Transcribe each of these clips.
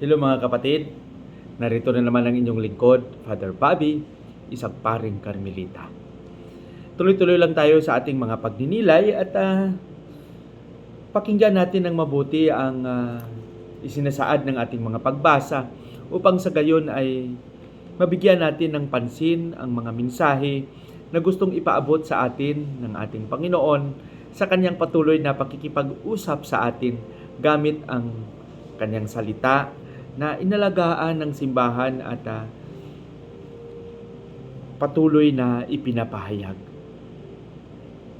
Hello mga kapatid, narito na naman ang inyong lingkod, Father Bobby, isang paring Carmelita. Tuloy-tuloy lang tayo sa ating mga pagninilay at ah, pakinggan natin ng mabuti ang ah, isinasaad ng ating mga pagbasa upang sa gayon ay mabigyan natin ng pansin ang mga mensahe na gustong ipaabot sa atin ng ating Panginoon sa kanyang patuloy na pakikipag-usap sa atin gamit ang kanyang salita na inalagaan ng simbahan at ah, patuloy na ipinapahayag.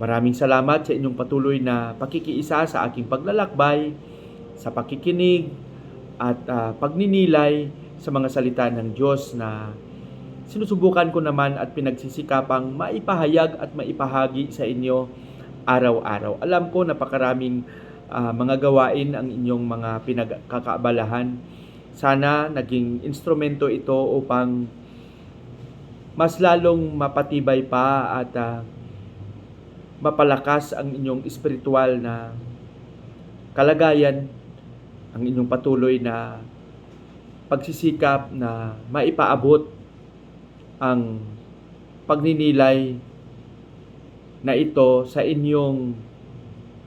Maraming salamat sa inyong patuloy na pakikiisa sa aking paglalakbay, sa pakikinig at ah, pagninilay sa mga salita ng Diyos na sinusubukan ko naman at pinagsisikapang maipahayag at maipahagi sa inyo araw-araw. Alam ko napakaraming ah, mga gawain ang inyong mga pinagkakaabalahan. Sana naging instrumento ito upang mas lalong mapatibay pa at ah, mapalakas ang inyong espiritual na kalagayan, ang inyong patuloy na pagsisikap na maipaabot ang pagninilay na ito sa inyong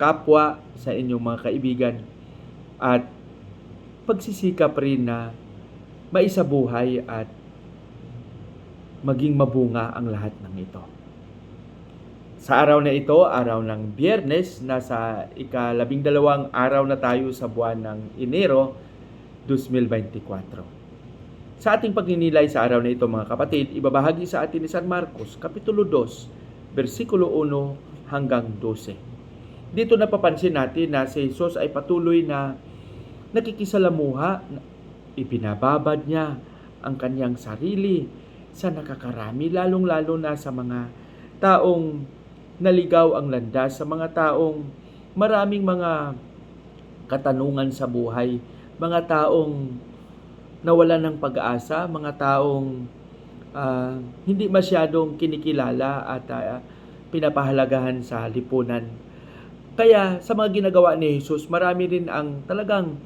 kapwa, sa inyong mga kaibigan. At pagsisikap rin na maisabuhay at maging mabunga ang lahat ng ito. Sa araw na ito, araw ng biyernes, nasa ikalabing dalawang araw na tayo sa buwan ng Enero 2024. Sa ating pagninilay sa araw na ito mga kapatid, ibabahagi sa atin ni San Marcos, Kapitulo 2, versikulo 1 hanggang 12. Dito napapansin natin na si Jesus ay patuloy na nakikisalamuha, ipinababad niya ang kanyang sarili sa nakakarami, lalong-lalo na sa mga taong naligaw ang landas, sa mga taong maraming mga katanungan sa buhay, mga taong nawalan ng pag-asa, mga taong ah, hindi masyadong kinikilala at ah, pinapahalagahan sa lipunan. Kaya sa mga ginagawa ni Jesus, marami rin ang talagang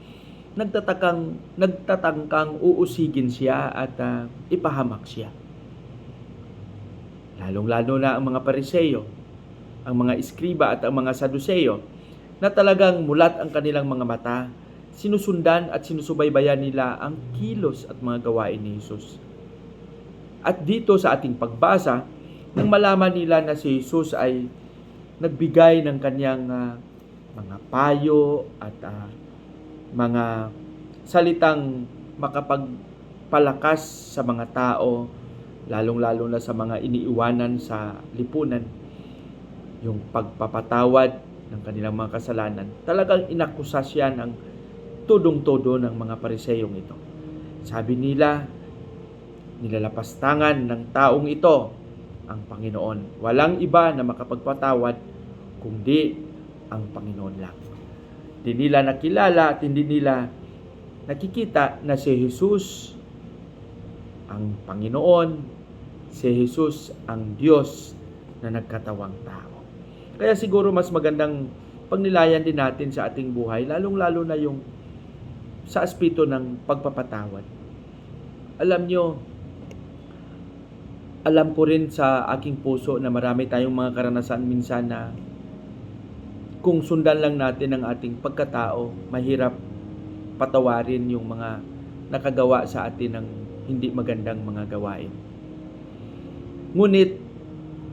nagtatakang nagtatangkang uusigin siya at ah, ipahamak siya. Lalong-lalo na ang mga pariseyo, ang mga iskriba at ang mga saduseyo na talagang mulat ang kanilang mga mata, sinusundan at sinusubaybayan nila ang kilos at mga gawain ni Jesus. At dito sa ating pagbasa, nang malaman nila na si Jesus ay nagbigay ng kanyang ah, mga payo at ah, mga salitang makapagpalakas sa mga tao, lalong-lalo na sa mga iniiwanan sa lipunan, yung pagpapatawad ng kanilang mga kasalanan. Talagang inakusa siya ng tudong-todo ng mga pariseyong ito. Sabi nila, nilalapastangan ng taong ito ang Panginoon. Walang iba na makapagpatawad kundi ang Panginoon lang. Hindi nila nakilala at hindi nila nakikita na si Jesus ang Panginoon, si Jesus ang Diyos na nagkatawang tao. Kaya siguro mas magandang pagnilayan din natin sa ating buhay, lalong-lalo na yung sa aspeto ng pagpapatawad. Alam nyo, alam ko rin sa aking puso na marami tayong mga karanasan minsan na kung sundan lang natin ang ating pagkatao, mahirap patawarin yung mga nakagawa sa atin ng hindi magandang mga gawain. Ngunit,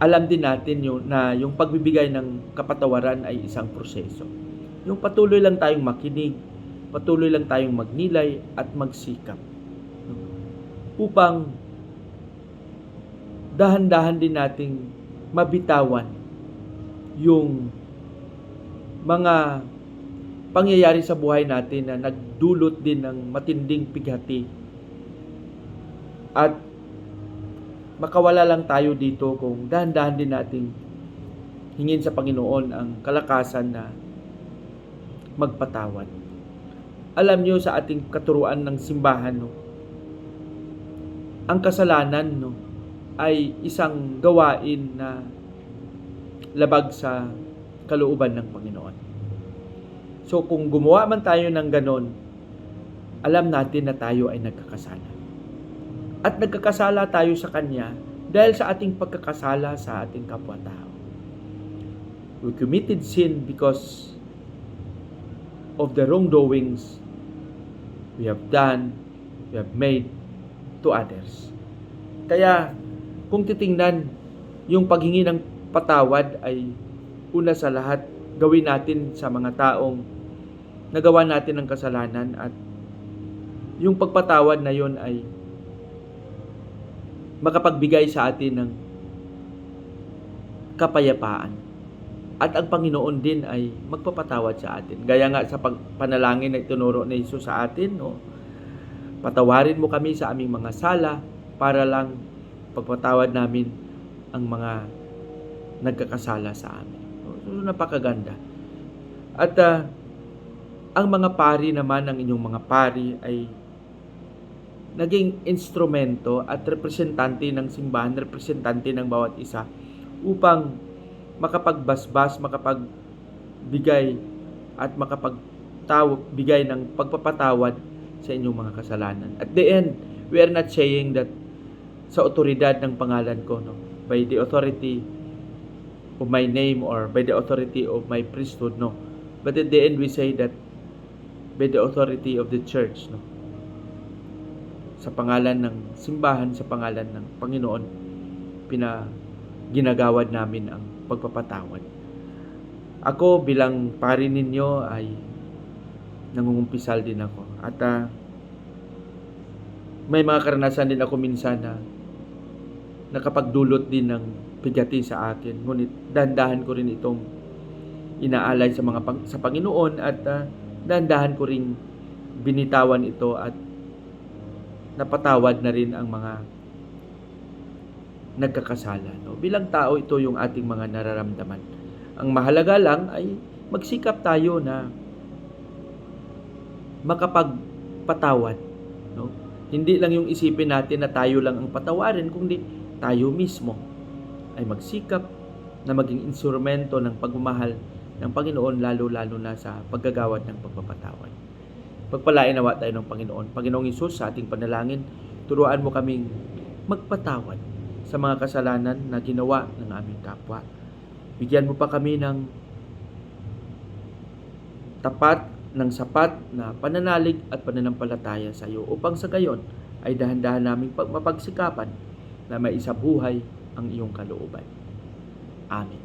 alam din natin yung, na yung pagbibigay ng kapatawaran ay isang proseso. Yung patuloy lang tayong makinig, patuloy lang tayong magnilay at magsikap. Upang dahan-dahan din nating mabitawan yung mga pangyayari sa buhay natin na nagdulot din ng matinding pighati. At makawala lang tayo dito kung dahan-dahan din nating hingin sa Panginoon ang kalakasan na magpatawad. Alam nyo sa ating katuruan ng simbahan, no, ang kasalanan no, ay isang gawain na labag sa kalooban ng Panginoon. So kung gumawa man tayo ng ganon, alam natin na tayo ay nagkakasala. At nagkakasala tayo sa Kanya dahil sa ating pagkakasala sa ating kapwa-tao. We committed sin because of the wrongdoings we have done, we have made to others. Kaya, kung titingnan, yung paghingi ng patawad ay una sa lahat gawin natin sa mga taong nagawa natin ng kasalanan at yung pagpatawad na yon ay makapagbigay sa atin ng kapayapaan. At ang Panginoon din ay magpapatawad sa atin. Gaya nga sa pagpanalangin na itinuro ni Jesus sa atin, no? Patawarin mo kami sa aming mga sala para lang pagpatawad namin ang mga nagkakasala sa amin. So, napakaganda. At ah, ang mga pari naman ng inyong mga pari ay naging instrumento at representante ng simbahan, representante ng bawat isa upang makapagbasbas, makapagbigay at makapagtawag bigay ng pagpapatawad sa inyong mga kasalanan. At the end, we are not saying that sa otoridad ng pangalan ko, no, by the authority of my name or by the authority of my priesthood, no. But at the end, we say that by the authority of the church, no. Sa pangalan ng simbahan, sa pangalan ng Panginoon, pina ginagawad namin ang pagpapatawad. Ako bilang pari ninyo ay nangungumpisal din ako. At ah, may mga karanasan din ako minsan na nakapagdulot din ng pigati sa akin. Ngunit dandahan ko rin itong inaalay sa mga pang, sa Panginoon at ah, dandahan ko rin binitawan ito at napatawad na rin ang mga nagkakasala. No? Bilang tao, ito yung ating mga nararamdaman. Ang mahalaga lang ay magsikap tayo na makapagpatawad. No? Hindi lang yung isipin natin na tayo lang ang patawarin, kundi tayo mismo ay magsikap na maging instrumento ng pagmamahal ng Panginoon lalo-lalo na sa paggagawad ng pagpapatawad. Pagpalain nawa tayo ng Panginoon. Panginoong Isus, sa ating panalangin, turuan mo kaming magpatawad sa mga kasalanan na ginawa ng aming kapwa. Bigyan mo pa kami ng tapat ng sapat na pananalig at pananampalataya sa iyo upang sa gayon ay dahan-dahan naming pag- mapagsikapan na maisabuhay ang iyong kalooban. Amen.